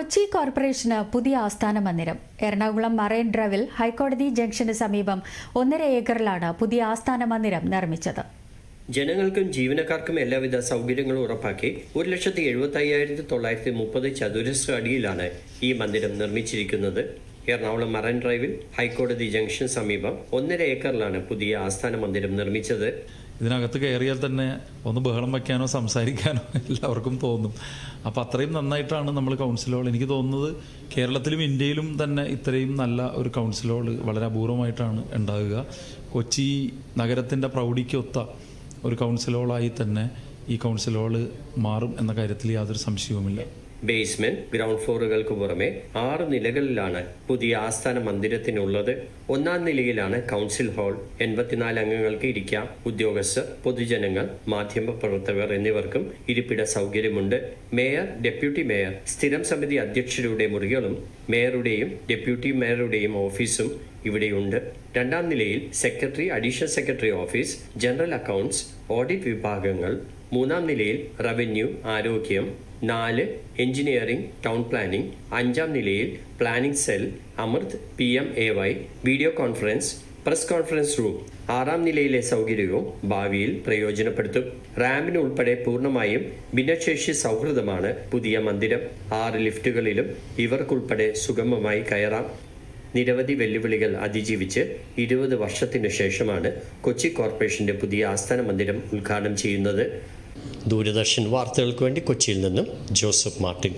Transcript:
Kochi corporation പുതിയ ആസ്ഥാന മന്ദിരം. എറണാകുളം മറൈൻ ഡ്രൈവിൽ ഹൈക്കോടതി ജംഗ്ഷന് സമീപം ഒന്നര ഏക്കറിലാണ് പുതിയ ആസ്ഥാന മന്ദിരം നിർമ്മിച്ചത്. ജനങ്ങൾക്കും ജീവനക്കാർക്കും എല്ലാവിധ സൗകര്യങ്ങളും ഉറപ്പാക്കി ഒരു ലക്ഷത്തി എഴുപത്തി അയ്യായിരത്തി തൊള്ളായിരത്തി മുപ്പത് ചതുരശ്ര അടിയിലാണ് ഈ മന്ദിരം നിർമ്മിച്ചിരിക്കുന്നത്. എറണാകുളം മറൈൻ ഡ്രൈവിൽ ഹൈക്കോടതി ജംഗ്ഷൻ സമീപം ഒന്നര ഏക്കറിലാണ് പുതിയ ആസ്ഥാന മന്ദിരം നിർമ്മിച്ചത്. ഇതിനകത്ത് കയറിയാൽ തന്നെ ഒന്ന് ബഹളം വയ്ക്കാനോ സംസാരിക്കാനോ എല്ലാവർക്കും തോന്നും. അപ്പോൾ അത്രയും നന്നായിട്ടാണ് നമ്മൾ കൗൺസിൽ ഹോൾ എനിക്ക് തോന്നുന്നത് കേരളത്തിലും ഇന്ത്യയിലും തന്നെ ഇത്രയും നല്ല ഒരു കൗൺസിൽ ഹോൾ വളരെ അപൂർവമായിട്ടാണ് ഉണ്ടാകുക. കൊച്ചി നഗരത്തിന്റെ പ്രൗഢിക്കൊത്ത ഒരു കൗൺസിൽ ഹോളായി തന്നെ ഈ കൗൺസിൽ ഹോൾ മാറും എന്ന കാര്യത്തിൽ യാതൊരു സംശയവുമില്ല. ബേസ്മെന്റ് ഗ്രൗണ്ട് ഫ്ലോറുകൾക്ക് പുറമെ ആറ് നിലകളിലാണ് പുതിയ ആസ്ഥാന മന്ദിരത്തിനുള്ളത്. ഒന്നാം നിലയിലാണ് കൗൺസിൽ ഹാൾ എൺപത്തിനാല് അംഗങ്ങൾക്ക് ഇരിക്കാം. ഉദ്യോഗസ്ഥർ പൊതുജനങ്ങൾ മാധ്യമ പ്രവർത്തകർ എന്നിവർക്കും ഇരിപ്പിട സൗകര്യമുണ്ട്. മേയർ ഡെപ്യൂട്ടി മേയർ സ്ഥിരം സമിതി അധ്യക്ഷരുടെ മുറികളും മേയറുടെയും ഡെപ്യൂട്ടി മേയറുടെയും ഓഫീസും ഇവിടെയുണ്ട്. രണ്ടാം നിലയിൽ secretary additional secretary office general accounts audit വിഭാഗങ്ങൾ. മൂന്നാം നിലയിൽ റവന്യൂ ആരോഗ്യം. നാല് എഞ്ചിനീയറിംഗ് ടൗൺ പ്ലാനിംഗ്. അഞ്ചാം നിലയിൽ planning cell Amrut P M A Y video conference press conference room. ആറാം നിലയിലെ സൗകര്യവും ഭാവിയിൽ പ്രയോജനപ്പെടുത്തും. റാമ്പിന് ഉൾപ്പെടെ പൂർണമായും ഭിന്നശേഷി സൗഹൃദമാണ് പുതിയ മന്ദിരം. ആറ് ലിഫ്റ്റുകളിലും ഇവർക്കുൾപ്പെടെ സുഗമമായി കയറാം. നിരവധി വെല്ലുവിളികൾ അതിജീവിച്ച് ഇരുപത് വർഷത്തിനു ശേഷമാണ് കൊച്ചി കോർപ്പറേഷന്റെ പുതിയ ആസ്ഥാന മന്ദിരം ഉദ്ഘാടനം ചെയ്യുന്നത്. ദൂരദർശൻ വാർത്തകൾക്ക് വേണ്ടി കൊച്ചിയിൽ നിന്നും ജോസഫ് മാർട്ടിൻ.